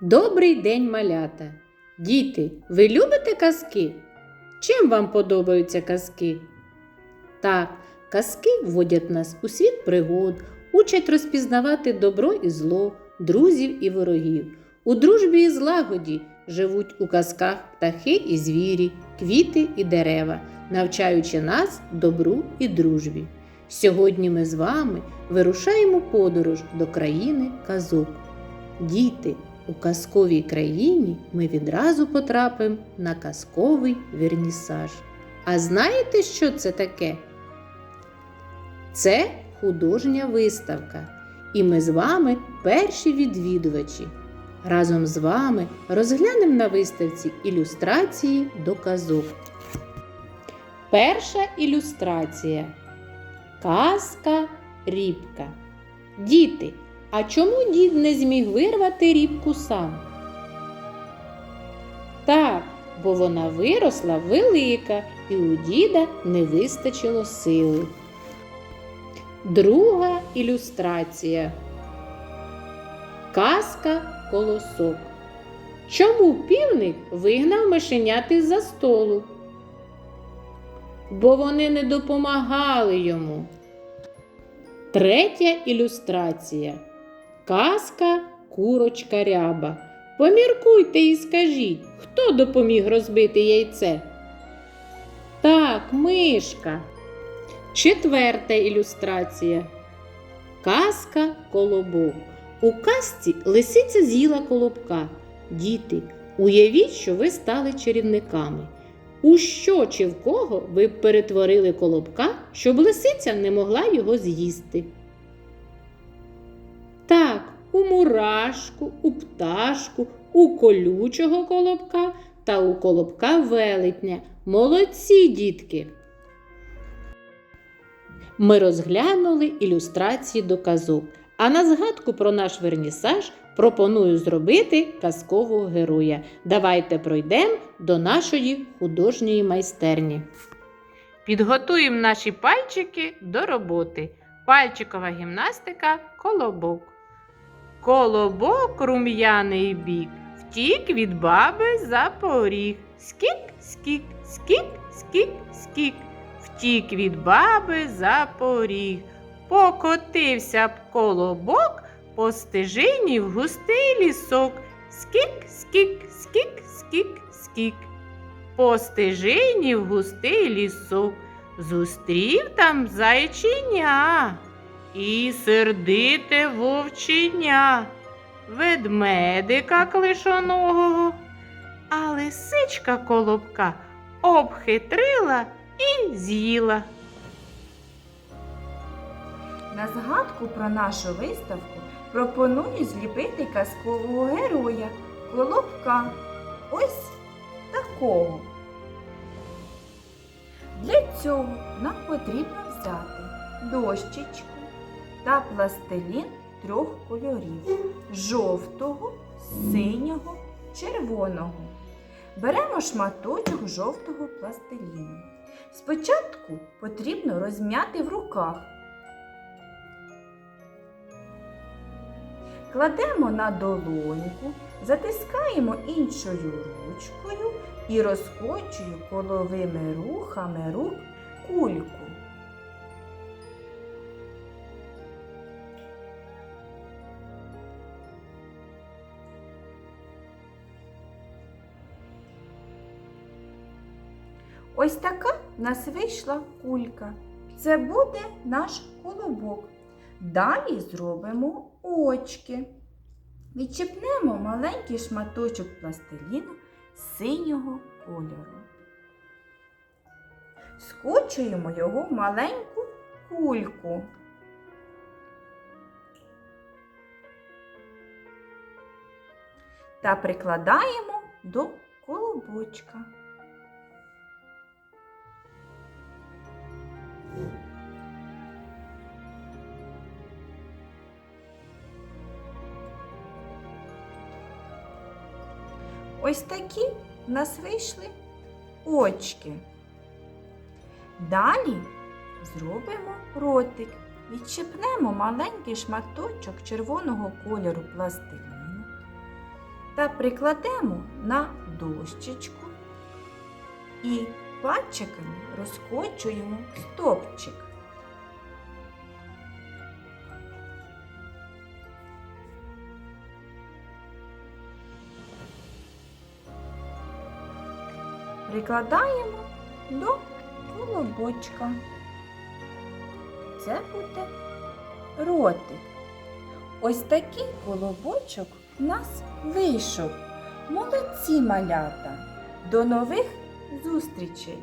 Добрий день, малята! Діти, ви любите казки? Чим вам подобаються казки? Так, казки вводять нас у світ пригод, учать розпізнавати добро і зло, друзів і ворогів. У дружбі і злагоді живуть у казках птахи і звірі, квіти і дерева, навчаючи нас добру і дружбі. Сьогодні ми з вами вирушаємо подорож до країни казок. Діти, у казковій країні ми відразу потрапимо на казковий вернісаж. А знаєте, що це таке? Це художня виставка. І ми з вами перші відвідувачі. Разом з вами розглянемо на виставці ілюстрації до казок. Перша ілюстрація. Казка Рібка. Діти, а чому дід не зміг вирвати рібку сам? Так, бо вона виросла велика і у діда не вистачило сили. Друга ілюстрація. Казка колосок. Чому півник вигнав мишеняти за столу? Бо вони не допомагали йому. Третя ілюстрація. Казка курочка ряба. Поміркуйте і скажіть, хто допоміг розбити яйце? Так, мишка. Четверта ілюстрація. Казка колобок. У казці лисиця з'їла колобка. Діти, уявіть, що ви стали чарівниками. У що чи в кого ви перетворили колобка, щоб лисиця не могла його з'їсти? У мурашку, у пташку, у колючого колобка та у колобка велетня. Молодці, дітки! Ми розглянули ілюстрації до казок, а на згадку про наш вернісаж пропоную зробити казкового героя. Давайте пройдемо до нашої художньої майстерні. Підготуємо наші пальчики до роботи. Пальчикова гімнастика колобок. Колобок рум'яний бік, втік від баби за поріг. Скік, скік, скік, скік, скік, втік від баби за поріг. Покотився б колобок по стежині в густий лісок. Скік, скік, скік, скік, скік. По стежині в густий лісок. Зустрів там зайчиня і сердите вовченя, ведмедика клишоногого, а лисичка колобка обхитрила і з'їла. На згадку про нашу виставку пропоную зліпити казкового героя Колобка. Ось такого. Для цього нам потрібно взяти дощечку та пластилін трьох кольорів жовтого, синього, червоного. Беремо шматочок жовтого пластиліну. Спочатку потрібно розм'яти в руках. Кладемо на долоньку, затискаємо іншою ручкою і розкочую коловими рухами рук кульку. Ось така в нас вийшла кулька. Це буде наш колобок. Далі зробимо очки. Відчіпнемо маленький шматочок пластиліну синього кольору. Скочуємо його в маленьку кульку. Та прикладаємо до колобочка. Ось такі в нас вийшли очки. Далі зробимо ротик. Відчепнемо маленький шматочок червоного кольору пластиліну та прикладемо на дощечку і пальчиками розкочуємо стопчик. Прикладаємо до колобочка. Це буде ротик. Ось такий колобочок у нас вийшов. Молодці малята! До нових зустрічей!